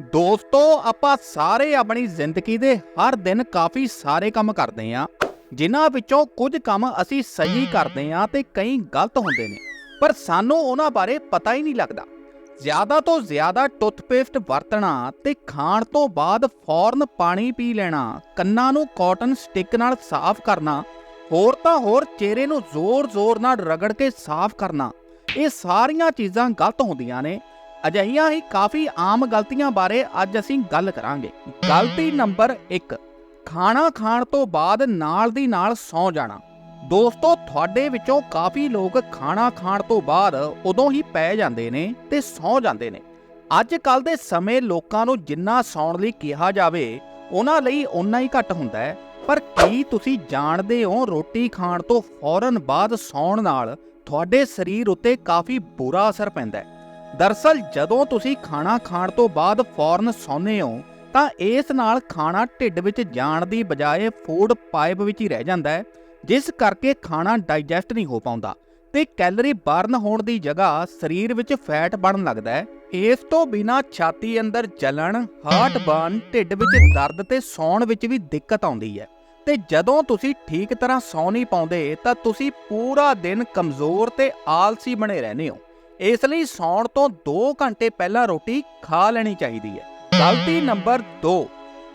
ਦੋਸਤੋ, ਆਪਾਂ ਸਾਰੇ ਆਪਣੀ ਜ਼ਿੰਦਗੀ ਦੇ ਹਰ ਦਿਨ ਕਾਫੀ ਸਾਰੇ ਕੰਮ ਕਰਦੇ ਆਂ ਜਿਨ੍ਹਾਂ ਵਿੱਚੋਂ ਕੁਝ ਕੰਮ ਅਸੀਂ ਸਹੀ ਕਰਦੇ ਆਂ ਤੇ ਕਈ ਗਲਤ ਹੁੰਦੇ ਨੇ। ਪਰ ਸਾਨੂੰ ਉਹਨਾਂ ਬਾਰੇ ਪਤਾ ਹੀ ਨਹੀਂ ਲੱਗਦਾ। ਜ਼ਿਆਦਾ ਤੋਂ ਜ਼ਿਆਦਾ ਟੁੱਥਪੇਸਟ ਵਰਤਣਾ ਤੇ ਖਾਣ ਤੋਂ ਬਾਅਦ ਫੌਰਨ ਪਾਣੀ ਪੀ ਲੈਣਾ, ਕੰਨਾਂ ਨੂੰ ਕਾਟਨ ਸਟਿੱਕ ਨਾਲ ਸਾਫ਼ ਕਰਨਾ, ਹੋਰ ਤਾਂ ਹੋਰ ਚਿਹਰੇ ਨੂੰ ਜ਼ੋਰ-ਜ਼ੋਰ ਨਾਲ ਰਗੜ ਕੇ ਸਾਫ਼ ਕਰਨਾ, ਇਹ ਸਾਰੀਆਂ ਚੀਜ਼ਾਂ ਗਲਤ ਹੁੰਦੀਆਂ ਨੇ। ਅਜਿਹੀਆਂ ਹੀ ਕਾਫੀ ਆਮ ਗਲਤੀਆਂ ਬਾਰੇ ਅੱਜ ਅਸੀਂ ਗੱਲ ਕਰਾਂਗੇ। ਗਲਤੀ ਨੰਬਰ 1 ਖਾਣਾ ਖਾਣ ਤੋਂ ਬਾਅਦ ਨਾਲ ਦੀ ਨਾਲ ਸੌਂ ਜਾਣਾ। ਦੋਸਤੋ, ਤੁਹਾਡੇ ਵਿੱਚੋਂ ਕਾਫੀ ਲੋਕ ਖਾਣਾ ਖਾਣ ਤੋਂ ਬਾਅਦ ਉਦੋਂ ਹੀ ਪੈ ਜਾਂਦੇ ਨੇ ਤੇ ਸੌਂ ਜਾਂਦੇ ਨੇ। ਅੱਜ ਕੱਲ ਦੇ ਸਮੇਂ ਲੋਕਾਂ ਨੂੰ ਜਿੰਨਾ ਸੌਣ ਲਈ ਕਿਹਾ ਜਾਵੇ, ਉਹਨਾਂ ਲਈ ਓਨਾ ਹੀ ਘੱਟ ਹੁੰਦਾ ਹੈ। ਪਰ ਕੀ ਤੁਸੀਂ ਜਾਣਦੇ ਹੋ ਰੋਟੀ ਖਾਣ ਤੋਂ ਫੌਰਨ ਬਾਅਦ ਸੌਣ ਨਾਲ ਤੁਹਾਡੇ ਸਰੀਰ ਉੱਤੇ ਕਾਫੀ ਬੁਰਾ ਅਸਰ ਪੈਂਦਾ ਹੈ? ਦਰਸਲ ਜਦੋਂ ਤੁਸੀਂ ਖਾਣਾ ਖਾਣ ਤੋਂ ਬਾਅਦ ਫੌਰਨ ਸੌਂਦੇ ਹੋ, ਤਾਂ ਇਸ ਨਾਲ ਖਾਣਾ ਢਿੱਡ ਵਿੱਚ ਜਾਣ ਦੀ ਬਜਾਏ ਫੂਡ ਪਾਈਪ ਵਿੱਚ ਹੀ ਰਹਿ ਜਾਂਦਾ ਹੈ, ਜਿਸ ਕਰਕੇ ਖਾਣਾ ਡਾਈਜੈਸਟ ਨਹੀਂ ਹੋ ਪਾਉਂਦਾ ਤੇ ਕੈਲਰੀ ਬਰਨ ਹੋਣ ਦੀ ਜਗ੍ਹਾ ਸਰੀਰ ਵਿੱਚ ਫੈਟ ਬਣਨ ਲੱਗਦਾ ਹੈ। ਇਸ ਤੋਂ ਬਿਨਾ ਛਾਤੀ ਅੰਦਰ ਜਲਣ, ਹਾਰਟ ਬਰਨ, ਢਿੱਡ ਵਿੱਚ ਦਰਦ ਤੇ ਸੌਣ ਵਿੱਚ ਵੀ ਦਿੱਕਤ ਆਉਂਦੀ ਹੈ ਤੇ ਜਦੋਂ ਤੁਸੀਂ ਠੀਕ ਤਰ੍ਹਾਂ ਸੌ ਨਹੀਂ ਪਾਉਂਦੇ, ਤਾਂ ਤੁਸੀਂ ਪੂਰਾ ਦਿਨ ਕਮਜ਼ੋਰ ਤੇ ਆਲਸੀ ਬਣੇ ਰਹਿੰਦੇ ਹੋ। ਇਸ ਲਈ ਸੌਣ ਤੋਂ 2 ਘੰਟੇ ਪਹਿਲਾਂ ਰੋਟੀ ਖਾ ਲੈਣੀ ਚਾਹੀਦੀ ਹੈ। ਗਲਤੀ ਨੰਬਰ 2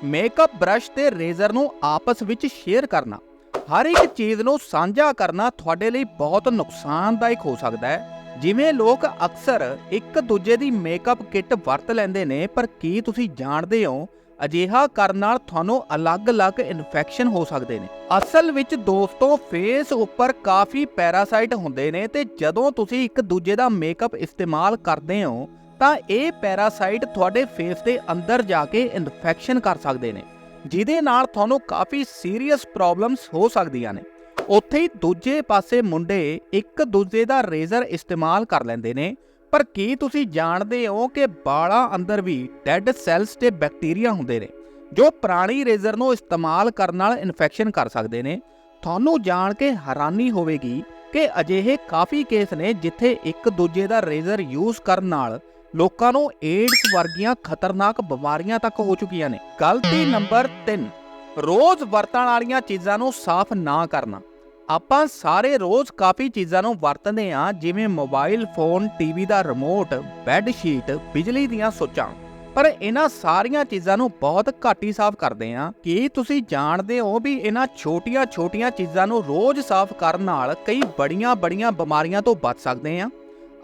ਮੇਕਅਪ ਬ੍ਰਸ਼ ਤੇ ਰੇਜ਼ਰ ਨੂੰ ਆਪਸ ਵਿੱਚ ਸ਼ੇਅਰ ਕਰਨਾ। ਹਰ ਇੱਕ ਚੀਜ਼ ਨੂੰ ਸਾਂਝਾ ਕਰਨਾ ਤੁਹਾਡੇ ਲਈ ਬਹੁਤ ਨੁਕਸਾਨਦਾਇਕ ਹੋ ਸਕਦਾ ਹੈ। ਜਿਵੇਂ ਲੋਕ ਅਕਸਰ ਇੱਕ ਦੂਜੇ ਦੀ ਮੇਕਅਪ ਕਿੱਟ ਵਰਤ ਲੈਂਦੇ ਨੇ, ਪਰ ਕੀ ਤੁਸੀਂ ਜਾਣਦੇ ਹੋ ਅਜਿਹਾ ਕਰਨ ਨਾਲ ਤੁਹਾਨੂੰ ਅਲੱਗ-ਅਲੱਗ ਇਨਫੈਕਸ਼ਨ ਹੋ ਸਕਦੇ ਨੇ। ਅਸਲ ਵਿੱਚ ਦੋਸਤੋ ਫੇਸ ਉੱਪਰ ਕਾਫੀ ਪੈਰਾਸਾਈਟ ਹੁੰਦੇ ਨੇ ਤੇ ਜਦੋਂ ਤੁਸੀਂ ਇੱਕ ਦੂਜੇ ਦਾ ਮੇਕਅਪ ਇਸਤੇਮਾਲ ਕਰਦੇ ਹੋ, ਤਾਂ ਇਹ ਪੈਰਾਸਾਈਟ ਤੁਹਾਡੇ ਫੇਸ ਦੇ ਅੰਦਰ ਜਾ ਕੇ ਇਨਫੈਕਸ਼ਨ ਕਰ ਸਕਦੇ ਨੇ, ਜਿਹਦੇ ਨਾਲ ਤੁਹਾਨੂੰ ਕਾਫੀ ਸੀਰੀਅਸ ਪ੍ਰੋਬਲਮਸ ਹੋ ਸਕਦੀਆਂ ਨੇ। ਉੱਥੇ ਹੀ ਦੂਜੇ ਪਾਸੇ ਮੁੰਡੇ ਇੱਕ ਦੂਜੇ ਦਾ ਰੇਜ਼ਰ ਇਸਤੇਮਾਲ ਕਰ ਲੈਂਦੇ ਨੇ ਪਰ ਕੀ ਤੁਸੀਂ ਜਾਣਦੇ ਹੋ ਕਿ ਬਾਲਾਂ ਅੰਦਰ ਵੀ ਡੈੱਡ ਸੈਲਸ ਤੇ ਬੈਕਟੀਰੀਆ ਹੁੰਦੇ ਨੇ, ਜੋ ਪੁਰਾਣੀ ਰੇਜ਼ਰ ਨੂੰ ਇਸਤੇਮਾਲ ਕਰਨ ਨਾਲ ਇਨਫੈਕਸ਼ਨ ਕਰ ਸਕਦੇ ਨੇ? ਤੁਹਾਨੂੰ ਜਾਣ ਕੇ ਹੈਰਾਨੀ ਹੋਵੇਗੀ ਕਿ ਅਜਿਹੇ ਕਾਫੀ ਕੇਸ ਨੇ ਜਿੱਥੇ ਇੱਕ ਦੂਜੇ ਦਾ ਰੇਜ਼ਰ ਯੂਜ਼ ਕਰਨ ਨਾਲ ਲੋਕਾਂ ਨੂੰ ਏਡਸ ਵਰਗੀਆਂ ਖਤਰਨਾਕ ਬਿਮਾਰੀਆਂ ਤੱਕ ਹੋ ਚੁੱਕੀਆਂ ਨੇ। ਗਲਤੀ ਨੰਬਰ 3 ਰੋਜ਼ ਵਰਤਣ ਵਾਲੀਆਂ ਚੀਜ਼ਾਂ ਨੂੰ ਸਾਫ਼ ਨਾ ਕਰਨਾ। ਆਪਾਂ ਸਾਰੇ ਰੋਜ਼ ਕਾਫੀ ਚੀਜ਼ਾਂ ਨੂੰ ਵਰਤਦੇ ਹਾਂ, ਜਿਵੇਂ ਮੋਬਾਈਲ ਫੋਨ ਟੀਵੀ ਦਾ ਰਿਮੋਟ ਬੈੱਡ ਸ਼ੀਟ ਬਿਜਲੀ ਦੀਆਂ ਸੁੱਚਾਂ। ਪਰ ਇਹਨਾਂ ਸਾਰੀਆਂ ਚੀਜ਼ਾਂ ਨੂੰ ਬਹੁਤ ਘੱਟ ਹੀ ਸਾਫ਼ ਕਰਦੇ ਹਾਂ। ਕੀ ਤੁਸੀਂ ਜਾਣਦੇ ਹੋ ਵੀ ਇਹਨਾਂ ਛੋਟੀਆਂ-ਛੋਟੀਆਂ ਚੀਜ਼ਾਂ ਨੂੰ ਰੋਜ਼ ਸਾਫ਼ ਕਰਨ ਨਾਲ ਕਈ ਬੜੀਆਂ-ਬੜੀਆਂ ਬਿਮਾਰੀਆਂ ਤੋਂ ਬਚ ਸਕਦੇ ਹਾਂ?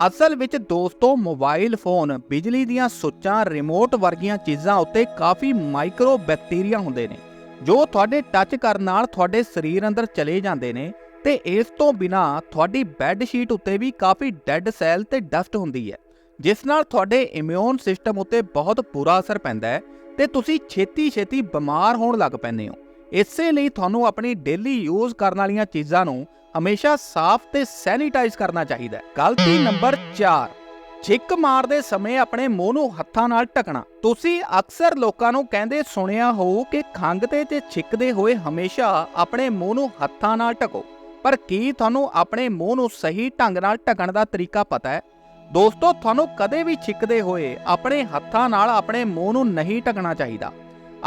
ਅਸਲ ਵਿੱਚ ਦੋਸਤੋ ਮੋਬਾਈਲ ਫੋਨ ਬਿਜਲੀ ਦੀਆਂ ਸੁੱਚਾਂ ਰਿਮੋਟ ਵਰਗੀਆਂ ਚੀਜ਼ਾਂ ਉੱਤੇ ਕਾਫੀ ਮਾਈਕਰੋ ਬੈਕਟੀਰੀਆ ਹੁੰਦੇ ਨੇ। ਜੋ ਤੁਹਾਡੇ ਟੱਚ ਕਰਨ ਨਾਲ ਤੁਹਾਡੇ ਸਰੀਰ ਅੰਦਰ ਚਲੇ ਜਾਂਦੇ ਨੇ, ਤੇ ਇਸ ਤੋਂ ਬਿਨਾ ਤੁਹਾਡੀ ਬੈੱਡ ਸ਼ੀਟ ਉੱਤੇ ਵੀ ਕਾਫੀ ਡੈੱਡ ਸੈੱਲ ਤੇ ਡਸਟ ਹੁੰਦੀ ਹੈ, ਜਿਸ ਨਾਲ ਤੁਹਾਡੇ ਇਮਿਊਨ ਸਿਸਟਮ ਉੱਤੇ ਬਹੁਤ ਬੁਰਾ ਅਸਰ ਪੈਂਦਾ ਹੈ ਤੇ ਤੁਸੀਂ ਛੇਤੀ-ਛੇਤੀ ਬਿਮਾਰ ਹੋਣ ਲੱਗ ਪੈਂਦੇ ਹੋ। ਇਸੇ ਲਈ ਤੁਹਾਨੂੰ ਆਪਣੀ ਡੇਲੀ ਯੂਜ਼ ਕਰਨ ਵਾਲੀਆਂ ਚੀਜ਼ਾਂ ਨੂੰ ਹਮੇਸ਼ਾ ਸਾਫ਼ ਤੇ ਸੈਨੀਟਾਈਜ਼ ਕਰਨਾ ਚਾਹੀਦਾ ਹੈ। ਗਲਤੀ ਨੰਬਰ 4 ਛਿੱਕ ਮਾਰਦੇ ਸਮੇਂ ਆਪਣੇ ਮੂੰਹ ਨੂੰ ਹੱਥਾਂ ਨਾਲ ਢਕਣਾ। ਤੁਸੀਂ ਅਕਸਰ ਲੋਕਾਂ ਨੂੰ ਕਹਿੰਦੇ ਸੁਣਿਆ ਹੋ ਕਿ ਖੰਘਦੇ ਤੇ ਛਿੱਕਦੇ ਹੋਏ ਹਮੇਸ਼ਾ ਆਪਣੇ ਮੂੰਹ ਨੂੰ ਹੱਥਾਂ ਨਾਲ ਢਕੋ। ਪਰ ਕੀ ਤੁਹਾਨੂੰ ਆਪਣੇ ਮੂੰਹ ਨੂੰ ਸਹੀ ਢੰਗ ਨਾਲ ਢਕਣ ਦਾ ਤਰੀਕਾ ਪਤਾ ਹੈ? ਦੋਸਤੋ, ਤੁਹਾਨੂੰ ਕਦੇ ਵੀ ਛਿੱਕਦੇ ਹੋਏ ਆਪਣੇ ਹੱਥਾਂ ਨਾਲ ਆਪਣੇ ਮੂੰਹ ਨੂੰ ਨਹੀਂ ਢਕਣਾ ਚਾਹੀਦਾ।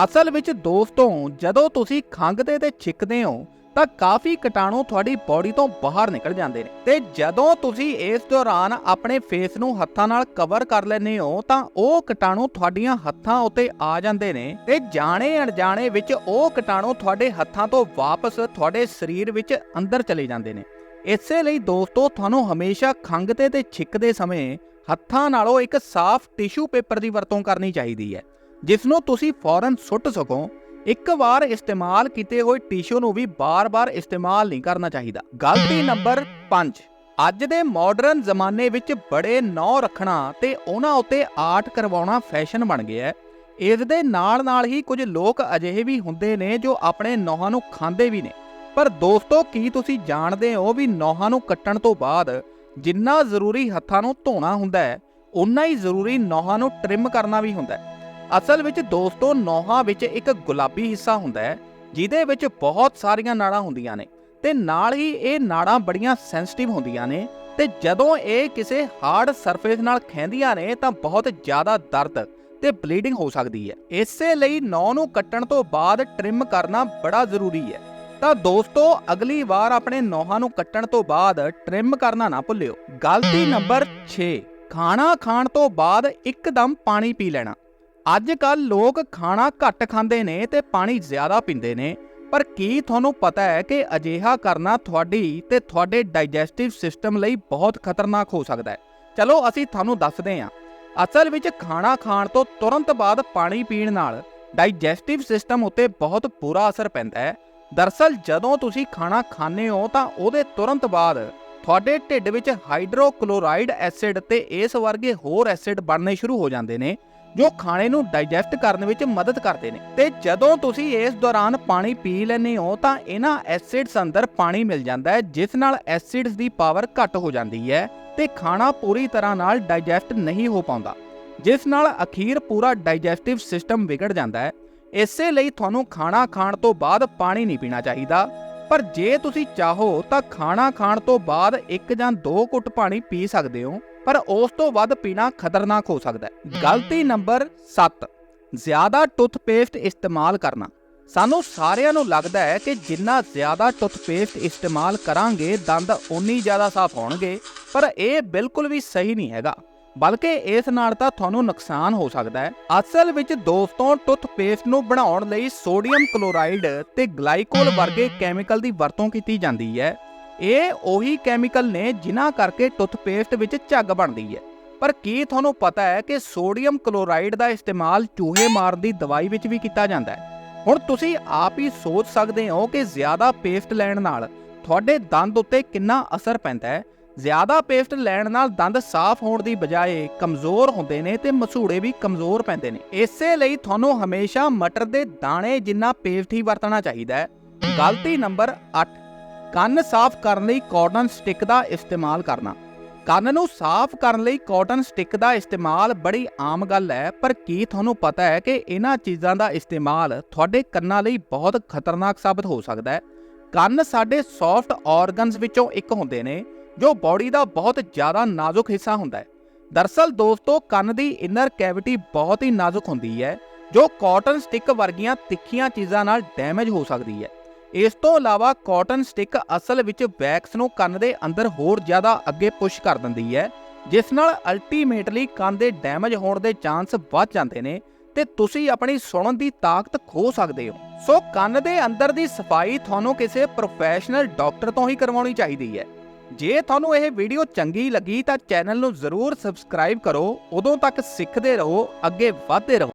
ਅਸਲ ਵਿੱਚ ਦੋਸਤੋ, ਜਦੋਂ ਤੁਸੀਂ ਖੰਘਦੇ ਤੇ ਛਿੱਕਦੇ ਹੋ ਤਾਂ ਕਾਫੀ ਕੀਟਾਣੂ ਤੁਹਾਡੀ ਬਾਡੀ ਤੋਂ ਬਾਹਰ ਨਿਕਲ ਜਾਂਦੇ ਨੇ। ਤੇ ਜਦੋਂ ਤੁਸੀਂ ਇਸ ਦੌਰਾਨ ਆਪਣੇ ਫੇਸ ਨੂੰ ਹੱਥਾਂ ਨਾਲ ਕਵਰ ਕਰ ਲੈਂਦੇ ਹੋ, ਤਾਂ ਉਹ ਕੀਟਾਣੂ ਤੁਹਾਡੀਆਂ ਹੱਥਾਂ ਉੱਤੇ ਆ ਜਾਂਦੇ ਨੇ ਤੇ ਜਾਣੇ ਅਣਜਾਣੇ ਵਿੱਚ ਉਹ ਕੀਟਾਣੂ ਤੁਹਾਡੇ ਹੱਥਾਂ ਤੋਂ ਵਾਪਸ ਤੁਹਾਡੇ ਸਰੀਰ ਵਿੱਚ ਅੰਦਰ ਚਲੇ ਜਾਂਦੇ ਨੇ। ਇਸੇ ਲਈ ਦੋਸਤੋ, ਤੁਹਾਨੂੰ ਹਮੇਸ਼ਾ ਖੰਘਦੇ ਤੇ ਛਿੱਕਦੇ ਸਮੇਂ ਹੱਥਾਂ ਨਾਲੋਂ ਇੱਕ ਸਾਫ਼ ਟਿਸ਼ੂ ਪੇਪਰ ਦੀ ਵਰਤੋਂ ਕਰਨੀ ਚਾਹੀਦੀ ਹੈ ਜਿਸ ਨੂੰ ਤੁਸੀਂ ਫੌਰਨ ਸੁੱਟ ਸਕੋ। ਇੱਕ ਵਾਰ ਇਸਤੇਮਾਲ ਕੀਤੇ ਹੋਏ ਟਿਸ਼ੂ ਨੂੰ ਵੀ ਬਾਰ-ਬਾਰ ਇਸਤੇਮਾਲ ਨਹੀਂ ਕਰਨਾ ਚਾਹੀਦਾ। ਗਲਤੀ ਨੰਬਰ 5 ਅੱਜ ਦੇ ਮਾਡਰਨ ਜ਼ਮਾਨੇ ਵਿੱਚ ਬੜੇ ਨੌ ਰੱਖਣਾ ਤੇ ਉਹਨਾਂ ਉੱਤੇ ਆਰਟ ਕਰਵਾਉਣਾ ਫੈਸ਼ਨ ਬਣ ਗਿਆ ਹੈ। ਇਸ ਦੇ ਨਾਲ-ਨਾਲ ਹੀ ਕੁਝ ਲੋਕ ਅਜਿਹੇ ਵੀ ਹੁੰਦੇ ਨੇ ਜੋ ਆਪਣੇ ਨੌਹਾਂ ਨੂੰ ਖਾਂਦੇ ਵੀ ਨੇ। ਪਰ ਦੋਸਤੋ, ਕੀ ਤੁਸੀਂ ਜਾਣਦੇ ਹੋ ਵੀ ਨੌਹਾਂ ਨੂੰ ਕੱਟਣ ਤੋਂ ਬਾਅਦ ਜਿੰਨਾ ਜ਼ਰੂਰੀ ਹੱਥਾਂ ਨੂੰ ਧੋਣਾ ਹੁੰਦਾ ਹੈ ਉਨਾ ਹੀ ਜ਼ਰੂਰੀ ਨੌਹਾਂ ਨੂੰ ਟ੍ਰਿਮ ਕਰਨਾ ਵੀ ਹੁੰਦਾ ਹੈ? ਅਸਲ ਵਿੱਚ ਦੋਸਤੋ, ਨੌਹਾਂ ਵਿੱਚ ਇੱਕ ਗੁਲਾਬੀ ਹਿੱਸਾ ਹੁੰਦਾ ਹੈ, ਜਿਹਦੇ ਵਿੱਚ ਬਹੁਤ ਸਾਰੀਆਂ ਨਾੜਾਂ ਹੁੰਦੀਆਂ ਨੇ ਤੇ ਨਾਲ ਹੀ ਇਹ ਨਾੜਾਂ ਬੜੀਆਂ ਸੈਂਸਿਟਿਵ ਹੁੰਦੀਆਂ ਨੇ ਤੇ ਜਦੋਂ ਇਹ ਕਿਸੇ ਹਾਰਡ ਸਰਫੇਸ ਨਾਲ ਖੈਂਦੀਆਂ ਨੇ ਤਾਂ ਬਹੁਤ ਜ਼ਿਆਦਾ ਦਰਦ ਤੇ ਬਲੀਡਿੰਗ ਹੋ ਸਕਦੀ ਹੈ। ਇਸੇ ਲਈ ਨੌ ਨੂੰ ਕੱਟਣ ਤੋਂ ਬਾਅਦ ਟ੍ਰਿਮ ਕਰਨਾ ਬੜਾ ਜ਼ਰੂਰੀ ਹੈ। ਤਾਂ ਦੋਸਤੋ, ਅਗਲੀ ਵਾਰ ਆਪਣੇ ਨੌਹਾਂ ਨੂੰ ਕੱਟਣ ਤੋਂ ਬਾਅਦ ਟ੍ਰਿਮ ਕਰਨਾ ਨਾ ਭੁੱਲਿਓ। ਗਲਤੀ ਨੰਬਰ 6 ਖਾਣਾ ਖਾਣ ਤੋਂ ਬਾਅਦ ਇੱਕਦਮ ਪਾਣੀ ਪੀ ਲੈਣਾ। ਅੱਜ ਕੱਲ ਲੋਕ ਖਾਣਾ ਘੱਟ ਖਾਂਦੇ ਨੇ ਤੇ ਪਾਣੀ ਜ਼ਿਆਦਾ ਪੀਂਦੇ ਨੇ, ਪਰ ਕੀ ਤੁਹਾਨੂੰ ਪਤਾ ਹੈ ਕਿ ਅਜਿਹਾ ਕਰਨਾ ਤੁਹਾਡੀ ਤੇ ਤੁਹਾਡੇ ਡਾਈਜੈਸਟਿਵ ਸਿਸਟਮ ਲਈ ਬਹੁਤ ਖਤਰਨਾਕ ਹੋ ਸਕਦਾ ਹੈ? ਚਲੋ, ਅਸੀਂ ਤੁਹਾਨੂੰ ਦੱਸਦੇ ਹਾਂ। ਅਸਲ ਵਿੱਚ ਖਾਣਾ ਖਾਣ ਤੋਂ ਤੁਰੰਤ ਬਾਅਦ ਪਾਣੀ ਪੀਣ ਨਾਲ ਡਾਈਜੈਸਟਿਵ ਸਿਸਟਮ ਉੱਤੇ ਬਹੁਤ ਬੁਰਾ ਅਸਰ ਪੈਂਦਾ ਹੈ। ਦਰਸਲ ਜਦੋਂ ਤੁਸੀਂ ਖਾਣਾ ਖਾਂਦੇ ਹੋ ਤਾਂ ਉਹਦੇ ਤੁਰੰਤ ਬਾਅਦ ਤੁਹਾਡੇ ਢਿੱਡ ਵਿੱਚ ਹਾਈਡਰੋਕਲੋਰਾਈਡ ਐਸਿਡ ਤੇ ਇਸ ਵਰਗੇ ਹੋਰ ਐਸਿਡ ਬਣਨੇ ਸ਼ੁਰੂ ਹੋ ਜਾਂਦੇ ਨੇ ਜੋ ਖਾਣੇ ਨੂੰ ਡਾਈਜੈਸਟ ਕਰਨ ਵਿੱਚ ਮਦਦ ਕਰਦੇ ਨੇ। ਤੇ ਜਦੋਂ ਤੁਸੀਂ ਇਸ ਦੌਰਾਨ ਪਾਣੀ ਪੀ ਲੈਂਦੇ ਹੋ, ਤਾਂ ਇਹਨਾਂ ਐਸਿਡਸ ਅੰਦਰ ਪਾਣੀ ਮਿਲ ਜਾਂਦਾ ਹੈ, ਜਿਸ ਨਾਲ ਐਸਿਡਸ ਦੀ ਪਾਵਰ ਘੱਟ ਹੋ ਜਾਂਦੀ ਹੈ ਤੇ ਖਾਣਾ ਪੂਰੀ ਤਰ੍ਹਾਂ ਨਾਲ ਡਾਈਜੈਸਟ ਨਹੀਂ ਹੋ ਪਾਉਂਦਾ, ਜਿਸ ਨਾਲ ਅਖੀਰ ਪੂਰਾ ਡਾਈਜੈਸਟਿਵ ਸਿਸਟਮ ਵਿਗੜ ਜਾਂਦਾ ਹੈ। ਇਸੇ ਲਈ ਤੁਹਾਨੂੰ ਖਾਣਾ ਖਾਣ ਤੋਂ ਬਾਅਦ ਪਾਣੀ ਨਹੀਂ ਪੀਣਾ ਚਾਹੀਦਾ, ਪਰ ਜੇ ਤੁਸੀਂ ਚਾਹੋ ਤਾਂ ਖਾਣਾ ਖਾਣ ਤੋਂ ਬਾਅਦ ਇੱਕ ਜਾਂ ਦੋ ਘੁੱਟ ਪਾਣੀ ਪੀ ਸਕਦੇ ਹੋ। ਪਰ ਉਸ ਤੋਂ ਵੱਧ ਪੀਣਾ ਖਤਰਨਾਕ ਹੋ ਸਕਦਾ ਹੈ। ਗਲਤੀ ਨੰਬਰ 7 ਜ਼ਿਆਦਾ ਟੁੱਥਪੇਸਟ ਇਸਤੇਮਾਲ ਕਰਨਾ। ਸਾਨੂੰ ਸਾਰਿਆਂ ਨੂੰ ਲੱਗਦਾ ਹੈ ਕਿ ਜਿੰਨਾ ਜ਼ਿਆਦਾ ਟੁੱਥਪੇਸਟ ਇਸਤੇਮਾਲ ਕਰਾਂਗੇ ਦੰਦ ਉਨੀ ਜ਼ਿਆਦਾ ਸਾਫ਼ ਹੋਣਗੇ ਪਰ ਇਹ ਬਿਲਕੁਲ ਵੀ ਸਹੀ ਨਹੀਂ ਹੈਗਾ। ਬਲਕਿ ਇਸ ਨਾਲ ਤਾਂ ਤੁਹਾਨੂੰ ਨੁਕਸਾਨ ਹੋ ਸਕਦਾ ਹੈ। ਅਸਲ ਵਿੱਚ ਦੋਸਤੋ ਟੁੱਥਪੇਸਟ ਨੂੰ ਬਣਾਉਣ ਲਈ ਸੋਡੀਅਮ ਕਲੋਰਾਈਡ ਤੇ ਗਲਾਈਕੋਲ ਵਰਗੇ ਕੈਮੀਕਲ ਦੀ ਵਰਤੋਂ ਕੀਤੀ ਜਾਂਦੀ ਹੈ। ਇਹ ਉਹੀ ਕੈਮੀਕਲ ਨੇ ਜਿਨ੍ਹਾਂ ਕਰਕੇ ਟੁੱਥਪੇਸਟ ਵਿੱਚ ਝੱਗ ਬਣਦੀ ਹੈ। ਪਰ ਕੀ ਤੁਹਾਨੂੰ ਪਤਾ ਹੈ ਕਿ ਸੋਡੀਅਮ ਕਲੋਰਾਈਡ ਦਾ ਇਸਤੇਮਾਲ ਚੂਹੇ ਮਾਰਨ ਦੀ ਦਵਾਈ ਵਿੱਚ ਵੀ ਕੀਤਾ ਜਾਂਦਾ ਹੈ? ਹੁਣ ਤੁਸੀਂ ਆਪ ਹੀ ਸੋਚ ਸਕਦੇ ਹੋ ਕਿ ਜ਼ਿਆਦਾ ਪੇਸਟ ਲੈਣ ਨਾਲ ਤੁਹਾਡੇ ਦੰਦ ਉੱਤੇ ਕਿੰਨਾ ਅਸਰ ਪੈਂਦਾ ਹੈ? ਜ਼ਿਆਦਾ ਪੇਸਟ ਲੈਣ ਨਾਲ ਦੰਦ ਸਾਫ਼ ਹੋਣ ਦੀ ਬਜਾਏ ਕਮਜ਼ੋਰ ਹੁੰਦੇ ਨੇ ਤੇ ਮਸੂੜੇ ਵੀ ਕਮਜ਼ੋਰ ਪੈਂਦੇ ਨੇ। ਇਸੇ ਲਈ ਤੁਹਾਨੂੰ ਹਮੇਸ਼ਾ ਮਟਰ ਦੇ ਦਾਣੇ ਜਿੰਨਾ ਪੇਸਟ ਹੀ ਵਰਤਣਾ ਚਾਹੀਦਾ ਹੈ। ਗਲਤੀ ਨੰਬਰ 8 ਕੰਨ ਸਾਫ਼ ਕਰਨ ਲਈ ਕਾਟਨ ਸਟਿਕ ਦਾ ਇਸਤੇਮਾਲ ਕਰਨਾ। ਕੰਨ ਨੂੰ ਸਾਫ਼ ਕਰਨ ਲਈ ਕਾਟਨ ਸਟਿਕ ਦਾ ਇਸਤੇਮਾਲ ਬੜੀ ਆਮ ਗੱਲ ਹੈ, ਪਰ ਕੀ ਤੁਹਾਨੂੰ ਪਤਾ ਹੈ ਕਿ ਇਹਨਾਂ ਚੀਜ਼ਾਂ ਦਾ ਇਸਤੇਮਾਲ ਤੁਹਾਡੇ ਕੰਨਾਂ ਲਈ ਬਹੁਤ ਖਤਰਨਾਕ ਸਾਬਤ ਹੋ ਸਕਦਾ ਹੈ? ਕੰਨ ਸਾਡੇ ਸੌਫਟ ਆਰਗਨਸ ਵਿੱਚੋਂ ਇੱਕ ਹੁੰਦੇ ਨੇ, ਜੋ ਬਾਡੀ ਦਾ ਬਹੁਤ ਜ਼ਿਆਦਾ ਨਾਜ਼ੁਕ ਹਿੱਸਾ ਹੁੰਦਾ ਹੈ। ਦਰਸਲ ਦੋਸਤੋ, ਕੰਨ ਦੀ ਇਨਰ ਕੈਵਿਟੀ ਬਹੁਤ ਹੀ ਨਾਜ਼ੁਕ ਹੁੰਦੀ ਹੈ, ਜੋ ਕਾਟਨ ਸਟਿਕ ਵਰਗੀਆਂ ਤਿੱਖੀਆਂ ਚੀਜ਼ਾਂ ਨਾਲ ਡੈਮੇਜ ਹੋ ਸਕਦੀ ਹੈ। ਇਸ ਤੋਂ ਇਲਾਵਾ ਕਾਟਨ ਸਟਿਕ ਅਸਲ ਵਿੱਚ ਵੈਕਸ ਨੂੰ ਕੰਨ ਦੇ ਅੰਦਰ ਹੋਰ ਜ਼ਿਆਦਾ ਅੱਗੇ ਪੁਸ਼ ਕਰ ਦਿੰਦੀ ਹੈ, ਜਿਸ ਨਾਲ ਅਲਟੀਮੇਟਲੀ ਕੰਨ ਦੇ ਡੈਮੇਜ ਹੋਣ ਦੇ ਚਾਂਸ ਵੱਧ ਜਾਂਦੇ ਨੇ ਤੇ ਤੁਸੀਂ ਆਪਣੀ ਸੁਣਨ ਦੀ ਤਾਕਤ ਖੋ ਸਕਦੇ ਹੋ। ਸੋ ਕੰਨ ਦੇ ਅੰਦਰ ਦੀ ਸਫ਼ਾਈ ਤੁਹਾਨੂੰ ਕਿਸੇ ਪ੍ਰੋਫੈਸ਼ਨਲ ਡਾਕਟਰ ਤੋਂ ਹੀ ਕਰਵਾਉਣੀ ਚਾਹੀਦੀ ਹੈ। ਜੇ ਤੁਹਾਨੂੰ ਇਹ ਵੀਡੀਓ ਚੰਗੀ ਲੱਗੀ ਤਾਂ ਚੈਨਲ ਨੂੰ ਜ਼ਰੂਰ ਸਬਸਕ੍ਰਾਈਬ ਕਰੋ, ਉਦੋਂ ਤੱਕ ਸਿੱਖਦੇ ਰਹੋ, ਅੱਗੇ ਵਧਦੇ ਰਹੋ।